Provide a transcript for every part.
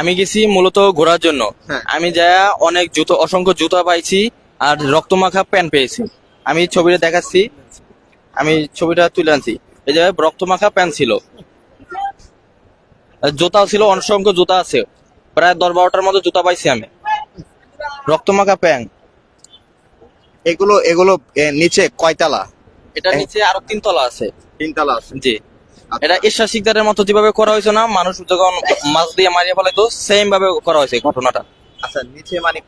আমি গেছি মূলত ঘোরার জন্য। হ্যাঁ। আমি যা অনেক জুতো অসংখ্য জুতা পাইছি আর রক্তমাখা প্যান্ট পেয়েছি। আমি ছবিটা দেখাচ্ছি। আমি ছবিটা তুলে আনছি। এই যে রক্তমাখা প্যান্ট ছিল। জুতা ছিল অসংখ্য জুতা আছে। প্রায় দশ বারোটার মতো জুতা পাইছি আমি। রক্তমাখা প্যান্ট। এগুলো এগুলো নিচে কয়তলা? এটা নিচে আরও তিনতলা আছে। তিনতলা আছে। জি। এটা ঈশ্বর শিকদারের মতো যেভাবে করা হয়েছে না মানুষ যখন মাছ দিয়ে মারিয়ে ফেলে তো সেম ভাবে করা হয়েছে ঘটনাটা। আচ্ছা নিচে মানে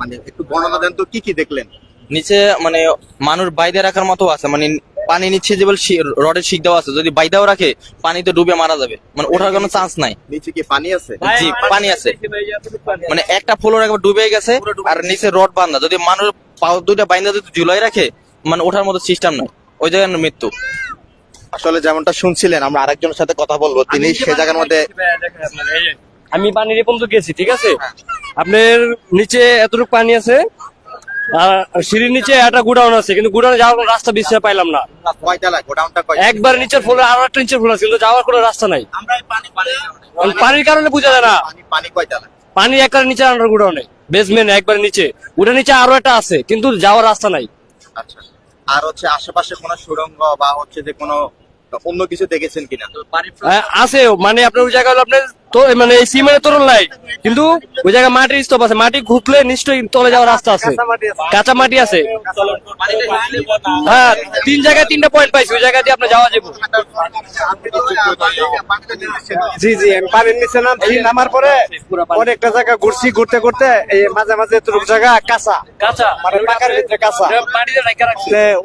মানে একটু বর্ণনা দেন তো কি কি দেখলেন? নিচে মানে মানুষ বাইদে রাখার মতো আছে মানে পানি নিচে যে বল রডের শিক দেওয়া আছে যদি বাইদাও রাখে পানিতে ডুবে মারা যাবে। মানে ওঠার কোনো চান্স নাই। নিচে কি পানি আছে? জি পানি আছে। মানে একটা ফ্লোর একবার ডুবে গেছে আর নিচে রড বান্ধা। যদি মানুষ পাও দুইটা বাইন্দা যদি ঝুলাই রাখে মানে ওঠার মতো সিস্টেম নাই। ওই জায়গায় মৃত্যু। আসলে যেমনটা শুনছিলেন আমরা আরেকজনের সাথে কথা বলব। তিনি সে জায়গার মধ্যে আমি পানির পর্যন্ত গেছি ঠিক আছে? আপনার নিচে এতটুকু পানি আছে আর সিঁড়ির নিচে একটা গুডাউন আছে কিন্তু গুডাউনে যাওয়ার কোনো রাস্তা পাইলাম না। একবার নিচের ফ্লোরে আরও একটা নিচের ফ্লোর আছে কিন্তু যাওয়ার কোনো রাস্তা নাই। পানির কারণে বোঝা যায় না। পানি একবার নিচে আন্ডার গুডাউনে। বেসমেন্ট একবার নিচে। ওটা নিচে আরও একটা আছে কিন্তু যাওয়ার রাস্তা নাই। আচ্ছা। আর হচ্ছে আশেপাশে কোনো সুড়ঙ্গ বা হচ্ছে যে কোনো অন্য কিছু দেখেছেন কিনা? হ্যাঁ, আছে। মানে আপনার ওই জায়গা হলো আপনার তো মানে এই সিমেন্টের তরল নাই। কিন্তু ওই জায়গায় মাটির স্তূপ আছে। মাটি ঘুরলে নিশ্চয়ই তলে যাওয়ার রাস্তা আছে। কাঁচা মাটি আছে। হ্যাঁ তিন জায়গায় তিনটা পয়েন্ট পাইছি। ওই জায়গা দিয়ে আপনি যাওয়া যাব। জি জি আমি পানির নিচে নামছি নামার পরে অনেকটা জায়গা ঘুরছি ঘুরতে ঘুরতে। এই মাঝে মাঝে এতটুকু জায়গা কাঁচা। কাঁচা। মানে পাকার ভিতরে কাঁচা।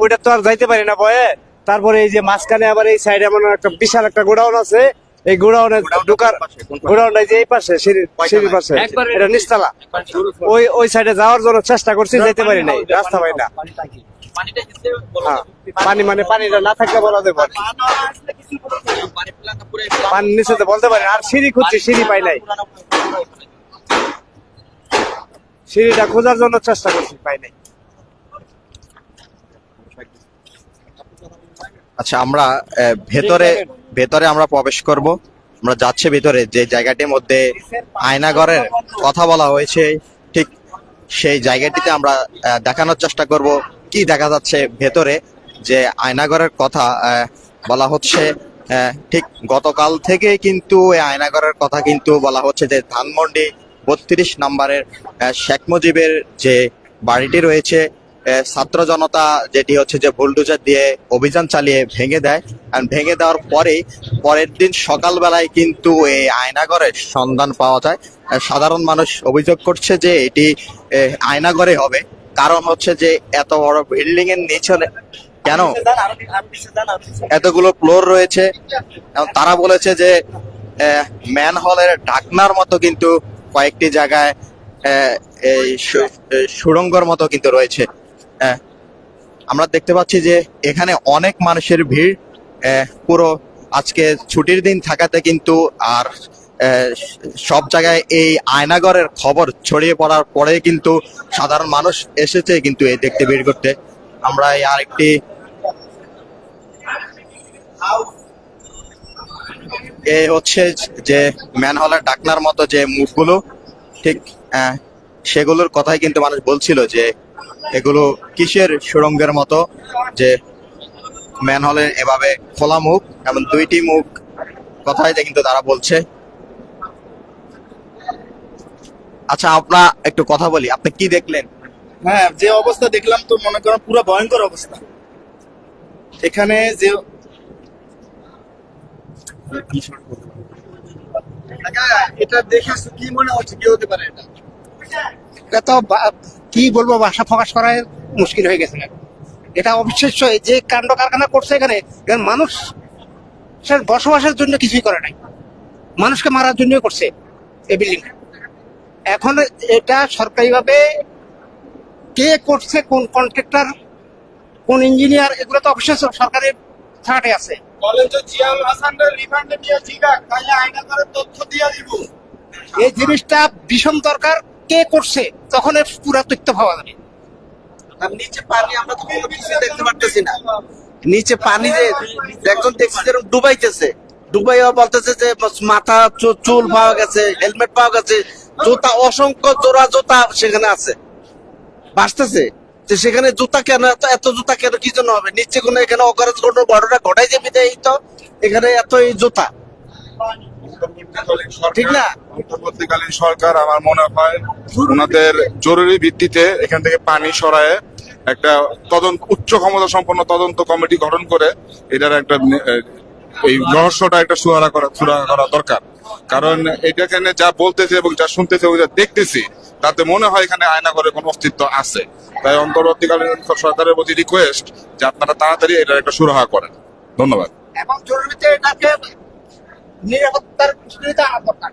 ওইটা তো আর যাইতে পারি না ভয়ে। তারপরে এই যে মাঝখানে আবার এই সাইডে এমন একটা বিশাল একটা গোডাউন আছে। এই গোডাউনে ঢোকার গোডাউনটা যে এই পাশে সিঁড়ির সিঁড়ির পাশে। এটা নিচতলা। ওই ওই সাইডে যাওয়ার জন্য চেষ্টা করছি যাইতে পারি নাই। রাস্তা পাই না। পানি মানে পানিটা না থাকলে বলা যাবে না। পানির নিচে তো বলতে পারি আর সিঁড়ি খুঁজছি সিঁড়ি পাই নাই। সিঁড়িটা খোঁজার জন্য চেষ্টা করছি পাই নাই। আচ্ছা আমরা ভেতরে ভেতরে আমরা প্রবেশ করব। আমরা যাচ্ছে ভেতরে যে জায়গাটির মধ্যে আয়নাগরের কথা বলা হয়েছে ঠিক সেই জায়গাটিতে আমরা দেখানোর চেষ্টা করব কি দেখা যাচ্ছে ভেতরে যে আয়নাগরের কথা বলা হচ্ছে ঠিক গতকাল থেকে কিন্তু এই আয়নাগরের কথা কিন্তু বলা হচ্ছে যে ধানমন্ডি বত্রিশ নম্বরের শেখ মুজিবের যে বাড়িটি রয়েছে ছাত্র জনতা যেটি হচ্ছে যে বুলডোজার দিয়ে অভিযান চালিয়ে ভেঙে দেয়। ভেঙে দেওয়ার পরেই পরের দিন সকালবেলায় কিন্তু এই আয়নাগরের সন্ধান পাওয়া যায়। সাধারণ মানুষ অভিযোগ করছে যে এটি আহ, আয়নাগরে হবে। কারণ হচ্ছে যে এত বড় বিল্ডিং এর নিচে কেন? এতগুলো ফ্লোর রয়েছে। তারা বলেছে যে ম্যান হলের ঢাকনার মতো কিন্তু কয়েকটি জায়গায় এই সুড়ঙ্গর মতো কিন্তু রয়েছে। আমরা দেখতে পাচ্ছি যে এখানে অনেক মানুষের ভিড় পুরো আজকে ছুটির দিন থাকাতে কিন্তু আর সব জায়গায় এই আয়নাগরের খবর ছড়িয়ে পড়ার পরে কিন্তু সাধারণ মানুষ এসেছে কিন্তু এই দেখতে ভিড় করতে। আমরা এই আরেকটি এ হচ্ছে যে ম্যানহলের ডাকনার মতো যে মুখগুলো, ঠিক সেগুলোর কথাই কিন্তু মানুষ বলছিল যে এগুলো কিসের সুরঙ্গের মতো যে ম্যানহলের এভাবে খোলা মুখ এবং দুইটি মুখ কথাই কিন্তু তারা বলছে? আচ্ছা আপনার একটু কথা বলি। আপনি কি দেখলেন? হ্যাঁ যে অবস্থা দেখলাম তো মনে করেন পুরো ভয়ঙ্কর অবস্থা। এখানে যে এটা দেখে কি মনে হচ্ছে? কি হতে পারে এটা? এটা তো কি বলব ভাষা প্রকাশ করা মুশকিল হয়ে গেছে। এটা অবিশ্বাস্য যে কাণ্ড কারখানা করছে এখানে মানুষ বসবাসের জন্য কিছুই করে নাই। মানুষকে মারার জন্য করছে এই বিল্ডিং এখন এটা সরকারিভাবে কে করছে কোন কন্ট্রাক্টর কোন ইঞ্জিনিয়ার এগুলো তো অবশ্যই সরকারের থাকাটাই আছে। বলেন যে জিয়াউল হাসানের রিমান্ডে নিয়ে জিগা তাইলে আইনা করে তথ্য দিয়ে দিব। এই জিনিসটা ভীষণ দরকার। কে করছে, তখন এর পুরা তথ্য পাওয়া যাবে। নিচে পানি আমরা তো কোনো কিছু দেখতে পারতেছি না। নিচে পানি যে একজন দেখছি যেরকম ডুবাইতেছে। ডুবাইয়া বলতেছে যে, মাথা চুল পাওয়া গেছে, হেলমেট পাওয়া গেছে, জুতা, অসংখ্য জোড়া জুতা সেখানে আছে। বাঁচতেছে। যে সেখানে জুতা কেন, এত এত জুতা কেন, কি জন্য হবে? নিচে কোনো এখানে অকারজ কোনো ঘটনা ঘটাই যাবে এই তো এখানে এত এই জুতা। অন্তর্বর্তীকালীন সরকার আমার মনে হয় ওনাদের জরুরি ভিত্তিতে এখান থেকে পানি সরায়ে একটা তদন্ত উচ্চ ক্ষমতা সম্পন্ন তদন্ত কমিটি গঠন করে এটার একটা এই রহস্যটা একটা সুরাহা করা সুরাহা করা দরকার। কারণ এটা এখানে যা বলতেছে এবং যা শুনতেছে এবং যা দেখতেছি তাতে মনে হয় এখানে আয়নাগরের কোনো অস্তিত্ব আছে। তাই অন্তর্বর্তীকালীন সরকারের প্রতি রিকোয়েস্ট যে আপনারা তাড়াতাড়ি এটার একটা সুরাহা করেন। ধন্যবাদ। এবং জরুরিতে এটাকে নিরাপত্তার দরকার।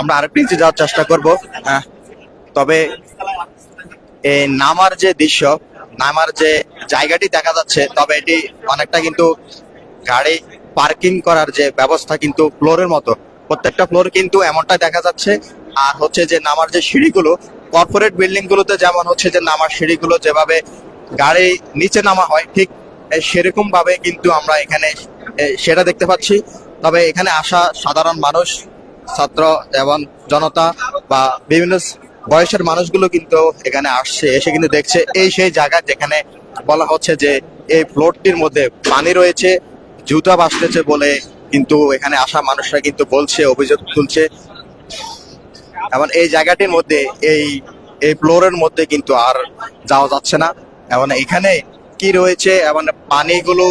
আমরা আরেকটু যাওয়ার চেষ্টা করব তবে এই নামার যে দৃশ্য, নামার যে জায়গাটি দেখা যাচ্ছে, তবে এটি অনেকটা কিন্তু গাড়ি পার্কিং করার যে ব্যবস্থা কিন্তু ফ্লোরের মতো। প্রত্যেকটা ফ্লোর কিন্তু এমনটা দেখা যাচ্ছে। আর হচ্ছে যে নামার যে সিঁড়িগুলো, কর্পোরেট বিল্ডিং গুলোতে যেমন হচ্ছে যে নামার সিঁড়িগুলো যেভাবে গাড়ি নিচে নামা হয়, ঠিক সেরকম ভাবে কিন্তু আমরা এখানে সেটা দেখতে পাচ্ছি। তবে এখানে আসা সাধারণ মানুষ, ছাত্র এবং জনতা বা বিভিন্ন বয়সের মানুষগুলো কিন্তু এখানে আসছে, এসে কিন্তু দেখছে। এই সেই জায়গা যেখানে বলা হচ্ছে যে এই ফ্লোরটির মধ্যে পানি রয়েছে, জুতা বাসতেছে বলে কিন্তু এখানে আসা মানুষরা কিন্তু বলছে, অভিযোগ তুলছে। এবং এই জায়গাটির মধ্যে, এই এই ফ্লোরের মধ্যে কিন্তু আর যাওয়া যাচ্ছে না। এবং এখানে কি রয়েছে এবং পানিগুলো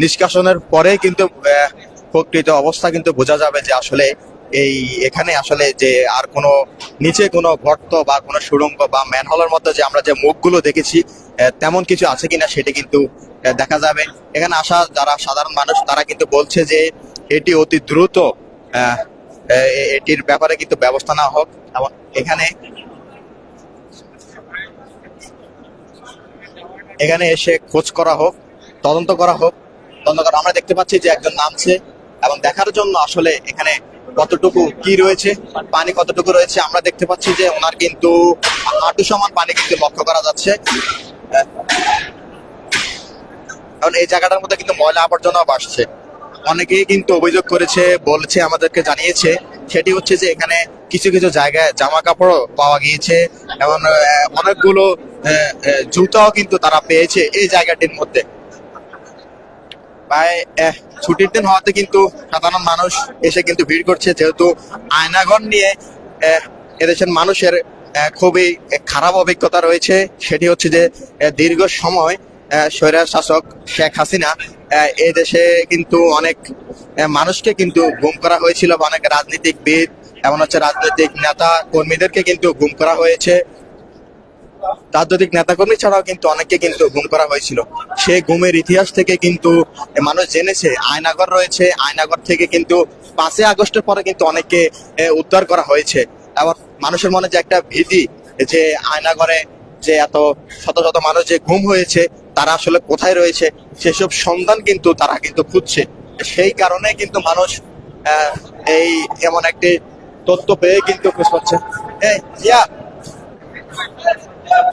নিষ্কাশনের পরে কিন্তু প্রকৃত অবস্থা কিন্তু বোঝা যাবে যে আসলে এই এখানে আসলে যে আর কোনো নিচে কোনো গর্ত বা কোনো সুড়ঙ্গ বা ম্যানহলের মধ্যে যে আমরা যে মুখগুলো দেখেছি তেমন কিছু আছে কিনা সেটি কিন্তু দেখা যাবে। এখানে আসা যারা সাধারণ মানুষ, তারা কিন্তু বলছে যে এটি অতি দ্রুত এটির ব্যাপারে কিন্তু ব্যবস্থা নেওয়া হোক এবং এখানে এখানে এসে খোঁজ করা হোক, তদন্ত করা হোক, তদন্ত করা আমরা দেখতে পাচ্ছি যে একজন নামছে এবং দেখার জন্য আসলে এখানে কতটুকু কি রয়েছে, পানি কতটুকু রয়েছে, আমরা দেখতে পাচ্ছি যে ওনার কিন্তু হাঁটু সমান পানি কিন্তু লক্ষ্য করা যাচ্ছে। কারণ এই জায়গাটার মধ্যে কিন্তু ময়লা আবর্জনাও বাসছে অনেকেই কিন্তু অভিযোগ করেছে, বলছে, আমাদেরকে জানিয়েছে। সেটি হচ্ছে যে এখানে কিছু কিছু জায়গায় জামা কাপড়ও পাওয়া গিয়েছে এবং অনেকগুলো জুতাও কিন্তু তারা পেয়েছে এই জায়গাটির মধ্যে। ছুটির দিন হওয়াতে কিন্তু সাধারণ মানুষ এসে কিন্তু ভিড় করছে যেহেতু আয়নাগর নিয়ে এদেশের মানুষের খুবই খারাপ অভিজ্ঞতা রয়েছে। সেটি হচ্ছে যে দীর্ঘ সময় আহ, স্বৈরার শাসক শেখ হাসিনা এই দেশে কিন্তু অনেক মানুষকে কিন্তু গুম করা হয়েছিল অনেক রাজনীতিকবিদ এমন হচ্ছে রাজনৈতিক নেতা কর্মীদেরকে কিন্তু গুম করা হয়েছে। রাজনৈতিক নেতাকর্মী ছাড়াও কিন্তু অনেককে কিন্তু গুম করা হয়েছিল। সেই গুমের ইতিহাস থেকে কিন্তু মানুষ জেনেছে, আয়নাগর রয়েছে, আয়নাগর থেকে কিন্তু পাঁচই আগস্টের পরে কিন্তু অনেককে উদ্ধার করা হয়েছে। আবার মানুষের মনে যে একটা ভীতি, যে আয়নাগরে যে এত শত শত মানুষ যে গুম হয়েছে, তারা আসলে কোথায় রয়েছে, সেসব সন্ধান কিন্তু তারা কিন্তু খুঁজছে। সেই কারণে কিন্তু মানুষ এই এমন একটি তথ্য পেয়ে কিন্তু খুঁজ পাচ্ছে। জিয়া